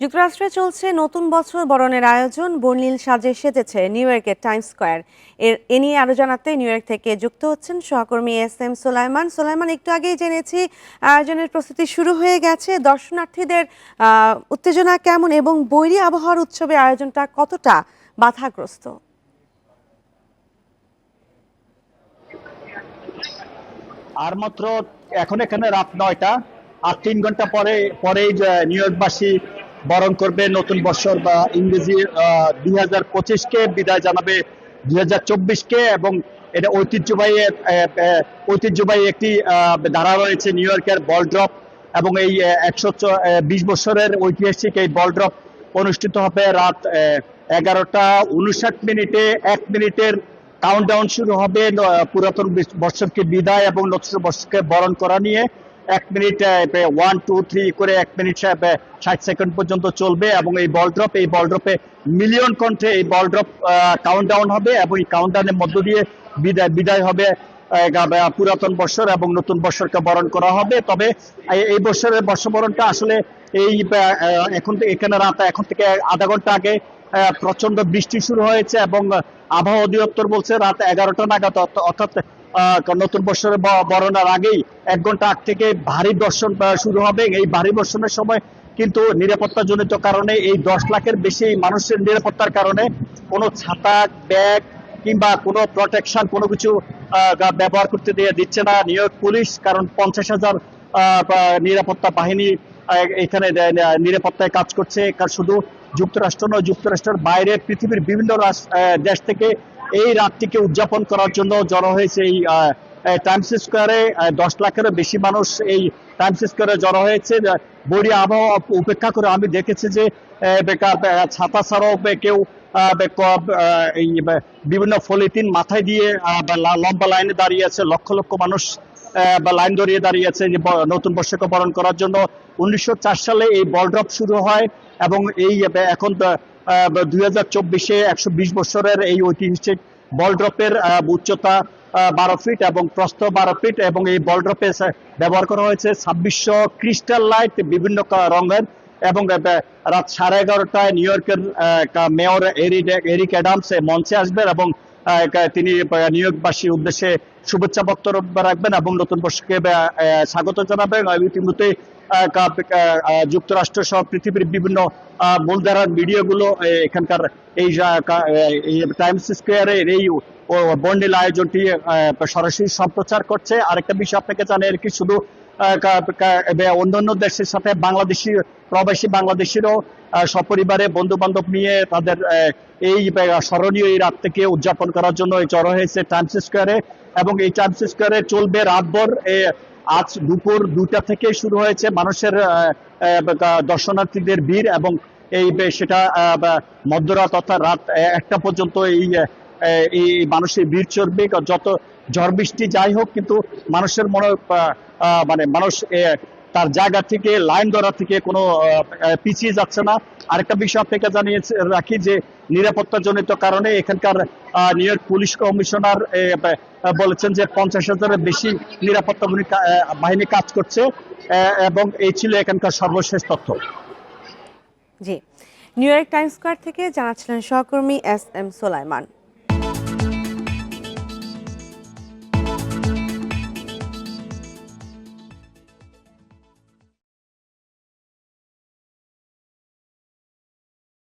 যুক্তরাষ্ট্রে চলছে নতুন বছর বরণের আয়োজন। বর্ণিল সাজে সেজেছে নিউ ইয়র্কের টাইম স্কোয়ার। এর, এ নিয়ে আরও জানাতে নিউ ইয়র্ক থেকে যুক্ত হচ্ছেন সহকর্মী এস এম সোলাইমান। সোলাইমান, একটু আগেই জেনেছি, আয়োজনের প্রস্তুতি শুরু হয়ে গেছে। দর্শনার্থীদের উত্তেজনা কেমন এবং বৈরী আবহাওয়ার উৎসবে আয়োজনটা কতটা বাধাগ্রস্ত? আর মাত্র এখন এখানে রাত নয়টা। আর তিন ঘণ্টা পরে, পরেই নিউ ইয়র্কবাসী বরণ করবে নতুন বছর বা ইংরেজি দুই হাজার পঁচিশকে বিদায় জানাবে দুই হাজার চব্বিশকে এবং এটা ঐতিহ্যবাহী ঐতিহ্যবাহী একটি ধারা রয়েছে নিউ ইয়র্কের বল ড্রপ এবং এই একশো বিশ বছরের ঐতিহাসিক এই বল ড্রপ অনুষ্ঠিত হবে রাত এগারোটা উনষাট মিনিটে, এক মিনিটের কাউন্টডাউন শুরু হবে পুরাতন বর্ষকে বিদায় এবং নতুন বর্ষকে বরণ করা নিয়ে। এক মিনিট ওয়ান টু থ্রি করে এক মিনিট ষাট সেকেন্ড পর্যন্ত চলবে এবং এই বল ড্রপ এই বল ড্রপে মিলিয়ন কণ্ঠে এই বল ড্রপ কাউন্ট ডাউন হবে এবং এই কাউন্ট ডাউনের মধ্য দিয়ে বিদায় বিদায় হবে পুরাতন বছর এবং নতুন বছরকে বরণ করা হবে। তবে এই- বছরের বর্ষবরণটা আসলে এই এখন এখানে রাত, এখন থেকে আধা ঘণ্টা আগে প্রচণ্ড বৃষ্টি শুরু হয়েছে এবং আবহাওয়া অধিদপ্তর বলছে রাত এগারোটা নাগাদ অর্থাৎ নতুন বছরের বরণের আগেই এক ঘণ্টা আগ থেকে ভারী আহ, শুরু হবে। এই ভারী বর্ষণের সময় কিন্তু নিরাপত্তা জনিত কারণে এই দশ লাখের বেশি মানুষের নিরাপত্তার কারণে কোনো ছাতা ব্যাগ কিংবা কোনো প্রোটেকশন কোনো কিছু ব্যবহার করতে দিয়ে দিচ্ছে না। নিউ ইয়র্ক পুলিশ কারণ পঞ্চাশ হাজার নিরাপত্তা বাহিনী এখানে নিরাপত্তায় কাজ করছে। শুধু যুক্তরাষ্ট্র নয় যুক্তরাষ্ট্রের বাইরে পৃথিবীর বিভিন্ন দেশ থেকে এই রাতটিকে উদযাপন করার জন্য জড়ো হয়েছে এই টাইমস স্কোয়ারে দশ লাখেরও বেশি মানুষ এই টাইমস স্কোয়ারে জড়ো হয়েছে। বড়ি আবহাওয়া উপেক্ষা করে আমি দেখেছি যে বেকার ছাতা ছাড়াও কেউ এই বিভিন্ন ফলিতিন মাথায় দিয়ে লম্বা লাইনে দাঁড়িয়ে আছে, লক্ষ লক্ষ মানুষ বা লাইন ধরিয়ে দাঁড়িয়ে আছে নতুন বর্ষকে বরণ করার জন্য। উনিশশো চার সালে এই বল ড্রপ শুরু হয় এবং এই এখন দুই চব্বিশে একশো বিশ বছরের এই ঐতিহাসিক বল ড্রপের উচ্চতা বারো ফিট এবং প্রস্থ বারো ফিট এবং এই বল ড্রপে ব্যবহার করা হয়েছে ছাব্বিশশো ক্রিস্টাল লাইট বিভিন্ন রঙের এবং রাত সাড়ে এগারোটায় নিউ ইয়র্কের মেয়র এরিক অ্যাডামস মঞ্চে আসবেন এবং তিনি ইয়র্কবাসীর উদ্দেশ্যে শুভেচ্ছা বক্তব্য রাখবেন এবং নতুন বর্ষকে স্বাগত জানাবেন। আর ইতিমধ্যে যুক্তরাষ্ট্র সহ পৃথিবীর বিভিন্ন মূলধারার মিডিয়াগুলো এখানকার এই টাইমস স্কোয়ারের এই বন্ডিল আয়োজনটি সরাসরি সম্প্রচার করছে। আরেকটা বিষয় আপনাকে শুধু আহ, কা- এ, অন্যান্য দেশের সাথে বাংলাদেশি, প্রবাসী বাংলাদেশিরও সপরিবারে বন্ধু বান্ধব নিয়ে তাদের এই স্মরণীয় এই রাতটিকে উদযাপন করার জন্য জড়ো হয়েছে টাইমস স্কোয়ারে এবং এই টাইমস স্কোয়ারে চলবে রাতভর আজ দুপুর দুটা থেকে শুরু হয়েছে মানুষের দর্শনার্থীদের ভিড় এবং এই সেটা মধ্যরাত অর্থাৎ রাত একটা পর্যন্ত এই এই মানুষের ভিড় চড়বে যত ঝড় বৃষ্টি যাই হোক কিন্তু মানুষের মনে মানে মানুষ তার জায়গা থেকে, লাইন ধরা থেকে কোনো পিছিয়ে যাচ্ছে না। আরেকটা বিষয় আপনাকে জানিয়ে রাখি যে নিরাপত্তা জনিত কারণে এখানকার নিউ ইয়র্ক পুলিশ কমিশনার বলেছেন যে পঞ্চাশ হাজারের বেশি নিরাপত্তা বাহিনী কাজ করছে এবং এই ছিল এখানকার সর্বশেষ তথ্য। জি। নিউ ইয়র্ক টাইম স্কোয়ার থেকে জানাচ্ছিলেন সহকর্মী এস এম সোলাইমান।